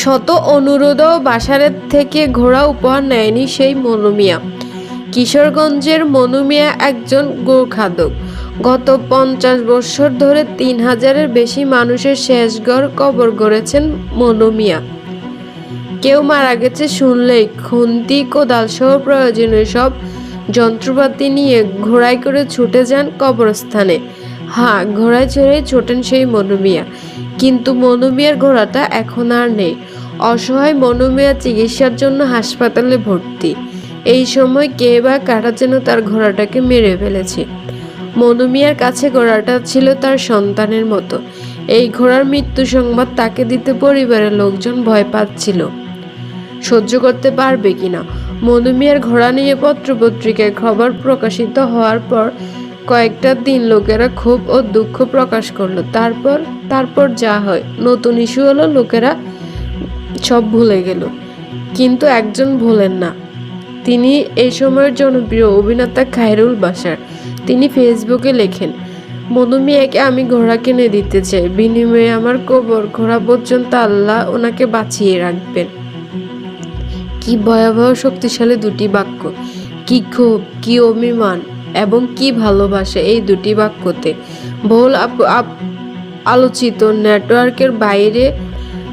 শত অনুরোধও বাসারের থেকে ঘোড়া উপহার নেয়নি সেই মনুমিয়া কিশোরগঞ্জের মনুমিয়া একজন গোখাদক। গত পঞ্চাশ বছর ধরে তিন হাজারের বেশি মানুষের শেষ ঘর কবর গড়েছেন মনুমিয়া কেউ মারা গেছে শুনলেই খুন্তি কোদাল সহ প্রয়োজনীয় সব যন্ত্রপাতি নিয়ে ঘোড়ায় করে ছুটে যান কবরস্থানে। হ্যাঁ ঘোড়ায় চড়ে ছোটেন সেই মনুমিয়া। কিন্তু মনুমিয়ার ঘোড়াটা এখন আর নেই। অসহায় মনুমিয়া চিকিৎসার জন্য হাসপাতালে ভর্তি। এই সময় কে বা কারা যেন তার ঘোড়াটাকে মেরে ফেলেছে। মনুমিয়ার কাছে ঘোড়াটা ছিল তার সন্তানের মতো। এই ঘোড়ার মৃত্যু সংবাদ তাকে দিতে পরিবারের লোকজন ভয় পাচ্ছিল। সহ্য করতে পারবে কিনা? মনুমিয়ার ঘোড়া নিয়ে পত্রপত্রিকায় খবর প্রকাশিত হওয়ার পর কয়েকটা দিন লোকেরা ক্ষোভ ও দুঃখ প্রকাশ করল। তারপর তারপর যা হয়, নতুন ইস্যু হলো লোকেরা সব ভুলে গেল। কিন্তু একজন ভোলেন না। তিনি এই সময়ের জনপ্রিয় অভিনেতা খায়রুল বাসার তিনি ফেসবুকে লেখেন মনুমিয়াকে আমি ঘোড়া কিনে দিতে চাই। বিনিময়ে আমার কবর ঘোড়া পর্যন্ত আল্লাহ ওনাকে বাঁচিয়ে রাখবেন। কি ভয়াবহ শক্তিশালী দুটি বাক্য। কি ক্ষোভ, কি অভিমান এবং কি ভালোবাসা এই দুটি বাক্যতে। বহুল আলোচিত নেটওয়ার্কের বাইরে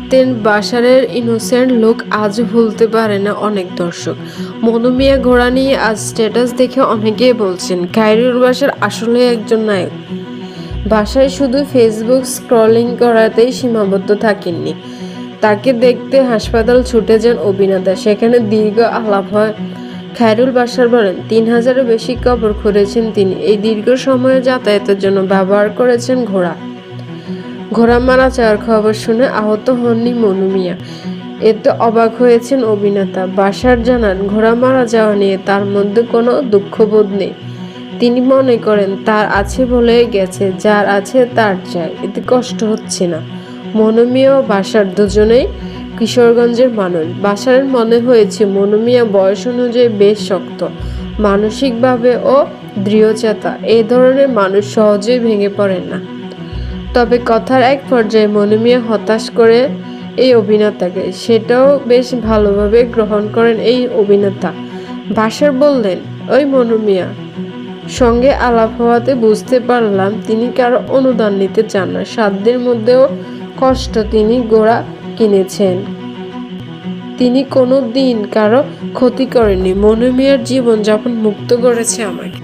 তেন বাসারের ইনোসেন্ট লোক আজ ভুলতে পারে না অনেক দর্শক। মনুমিয়া ঘোড়া নিয়ে আজ স্ট্যাটাস দেখে অনেকেই বলছেন, খায়রুল বাসার আসলে একজন নায়ক। বাসায় শুধু ফেসবুক স্ক্রলিং করাতেই সীমাবদ্ধ থাকেননি। তাকে দেখতে হাসপাতাল ছুটে যান অভিনেতা। সেখানে দীর্ঘ আলাপ হয় খায়রুল বাসার বলেন, তিন হাজারের বেশি কবর খুঁড়েছেন তিনি। এই দীর্ঘ সময়ে যাতায়াতের জন্য ব্যবহার করেছেন ঘোড়া। ঘোড়া মারা যাওয়ার খবর শুনে আহত হননি মনুমিয়া এতে অবাক হয়েছেন অভিনেতা। বাসার জানান, ঘোড়া মারা যাওয়া নিয়ে তার মধ্যে কোনো দুঃখবোধ নেই। তিনি মনে করেন, তার আছে বলে গেছে, যার আছে তার চাই। এতে কষ্ট হচ্ছে না। মনুমিয়া বাসার দুজনেই কিশোরগঞ্জের মানুষ বাসারের মনে হয়েছে, মনুমিয়া বয়স অনুযায়ী বেশ শক্ত, মানসিকভাবে ও দৃঢ়চেতা। এই ধরনের মানুষ সহজেই ভেঙে পড়ে না। তবে কথার এক পর্যায়ে মনুমিয়া হতাশ করে এই অভিনেতাকে। সেটাও বেশ ভালোভাবে গ্রহণ করেন এই অভিনেতা। বাসার বললেন, ওই মনুমিয়া, সঙ্গে আলাপ হওয়াতে বুঝতে পারলাম তিনি কারও অনুদান নিতে চান না। সাধ্যের মধ্যেও কষ্ট, তিনি গোড়া কিনেছেন। তিনি কোনো দিন কারও ক্ষতি করেননি। মনুমিয়ার জীবন যখন মুক্ত করেছে আমাকে।